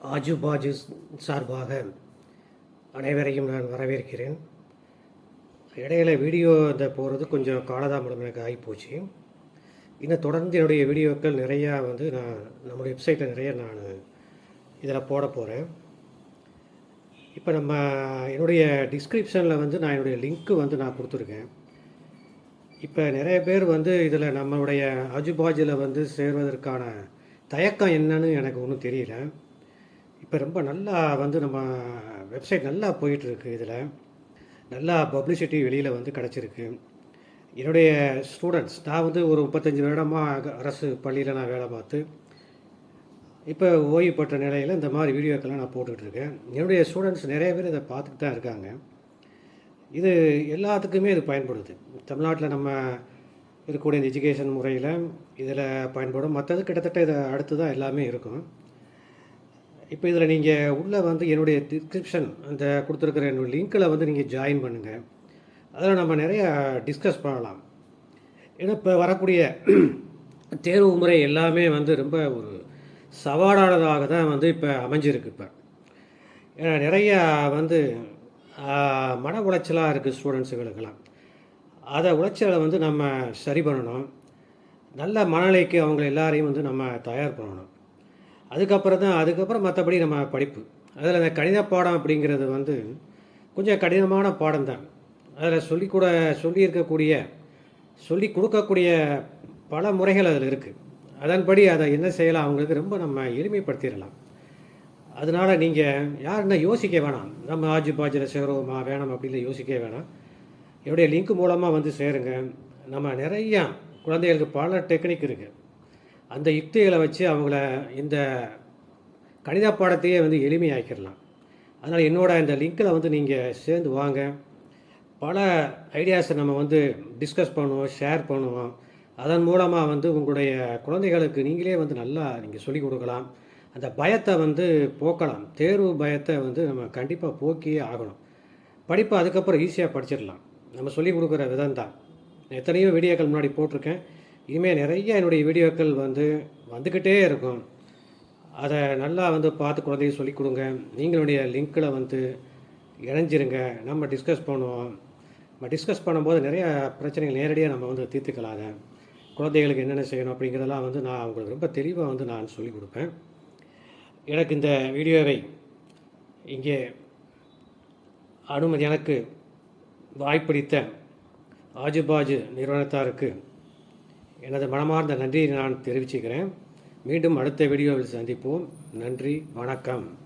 ஆஜு பாஜு சார்பாக அனைவரையும் நான் வரவேற்கிறேன். இடையில வீடியோ இந்த போகிறது கொஞ்சம் காலதாமதம் எனக்கு ஆகிப்போச்சு. இன்னும் தொடர்ந்து என்னுடைய வீடியோக்கள் நிறையா வந்து நான் நம்முடைய வெப்சைட்டில் நிறைய நான் இதில் போட போகிறேன் இப்போ நம்ம என்னுடைய டிஸ்கிரிப்ஷனில் வந்து நான் என்னுடைய லிங்க்கு வந்து நான் கொடுத்துருக்கேன். இப்போ நிறைய பேர் வந்து இதில் நம்மளுடைய அஜுபாஜில் வந்து சேர்வதற்கான தயக்கம் என்னன்னு எனக்கு ஒன்றும் தெரியல. இப்போ ரொம்ப நல்லா வந்து நம்ம வெப்சைட் நல்லா போயிட்டுருக்கு இதில். நல்லா பப்ளிசிட்டி வெளியில் வந்து கிடச்சிருக்கு. என்னுடைய ஸ்டூடெண்ட்ஸ் நான் வந்து ஒரு முப்பத்தஞ்சு வருடமாக அரசு பள்ளியில் நான் வேலை பார்த்து இப்போ ஓய்வு பெற்ற நிலையில் இந்த மாதிரி வீடியோக்கெல்லாம் நான் போட்டுக்கிட்டு இருக்கேன் என்னுடைய ஸ்டூடெண்ட்ஸ் நிறைய பேர் இதை பார்த்துட்டு தான் இருக்காங்க. இது எல்லாத்துக்குமே இது பயன்படுது. தமிழ்நாட்டில் நம்ம இருக்கக்கூடிய இந்த எஜுகேஷன் முறையில் இதில் பயன்படும். மற்றது கிட்டத்தட்ட இதை அடுத்து தான் எல்லாமே இருக்கும். இப்போ இதில் நீங்கள் உள்ளே வந்து என்னுடைய டிஸ்கிரிப்ஷன் அந்த கொடுத்துருக்குற என்னோட லிங்க்கில் வந்து நீங்கள் ஜாயின் பண்ணுங்கள் அதில் நம்ம நிறைய டிஸ்கஸ் பண்ணலாம். ஏன்னா இப்போ வரக்கூடிய தேர்வு முறை எல்லாமே வந்து ரொம்ப ஒரு சவாலானதாக தான் வந்து இப்போ அமைஞ்சிருக்கு இப்போ. ஏன்னா நிறையா வந்து மன உளைச்சலாக இருக்குது ஸ்டூடெண்ட்ஸுகளுக்கெல்லாம் அதை உளைச்சலை வந்து நம்ம சரி பண்ணணும். நல்ல மனநிலைக்கு அவங்க எல்லாரையும் வந்து நம்ம தயார் பண்ணணும். அதுக்கப்புறம் தான் அதுக்கப்புறம் மற்றபடி நம்ம படிப்பு. அதில் அந்த கணித பாடம் அப்படிங்கிறது வந்து கொஞ்சம் கடினமான பாடம் தான் அதில் சொல்லிக்கூட கூட சொல்லியிருக்கக்கூடிய சொல்லி கொடுக்கக்கூடிய பல முறைகள் அதில் இருக்குது அதன்படி அதை என்ன செய்யலாம் அவங்களுக்கு ரொம்ப நம்ம எளிமைப்படுத்திடலாம். அதனால் நீங்கள் யாருன்னா யோசிக்க வேணாம். நம்ம ஆஜு பாஜில் சேருவோமா வேணாம் அப்படின்னு யோசிக்க வேணாம். என்னுடைய லிங்க் மூலமாக வந்து சேருங்க. நம்ம நிறையா குழந்தைகளுக்கு பல டெக்னிக் இருக்குது அந்த யுக்திகளை வச்சு அவங்கள இந்த கணித பாடத்தையே வந்து எளிமையாக்கிடலாம். அதனால் என்னோட இந்த லிங்க்கில் வந்து நீங்கள் சேர்ந்து வாங்க. பல ஐடியாஸை நம்ம வந்து டிஸ்கஸ் பண்ணுவோம் ஷேர் பண்ணுவோம். அதன் மூலமாக வந்து உங்களுடைய குழந்தைகளுக்கு நீங்களே வந்து நல்லா நீங்கள் சொல்லிக் கொடுக்கலாம். அந்த பயத்தை வந்து போக்கலாம். தேர்வு பயத்தை வந்து நம்ம கண்டிப்பாக போக்கியே ஆகணும். படிப்பை அதுக்கப்புறம் ஈஸியாக படிச்சிடலாம். நம்ம சொல்லிக் கொடுக்குற விதம் தான் எத்தனையோ வீடியோக்கள் முன்னாடி போட்டிருக்கேன். இனிமேல் நிறைய என்னுடைய வீடியோக்கள் வந்து வந்துக்கிட்டே இருக்கும். அதை நல்லா வந்து பார்த்து குழந்தைய சொல்லிக் கொடுங்க. நீங்களுடைய லிங்க்கில் வந்து இணைஞ்சிருங்க. நம்ம டிஸ்கஸ் பண்ணுவோம். நம்ம டிஸ்கஸ் பண்ணும்போது நிறைய பிரச்சனைகள் நேரடியாக நம்ம வந்து தீர்த்துக்கலாம் அதை குழந்தைகளுக்கு என்னென்ன செய்யணும் அப்படிங்கிறதெல்லாம் வந்து நான் அவங்களுக்கு ரொம்ப தெளிவாக வந்து நான் சொல்லிக் கொடுப்பேன். எனக்கு இந்த வீடியோவை இங்கே அனுமதி எனக்கு வாய்ப்பளித்த ஆஜுபாஜு நிறுவனத்தாருக்கு எனது மனமார்ந்த நன்றியை நான் தெரிவிச்சுக்கிறேன். மீண்டும் அடுத்த வீடியோவில் சந்திப்போம். நன்றி வணக்கம்.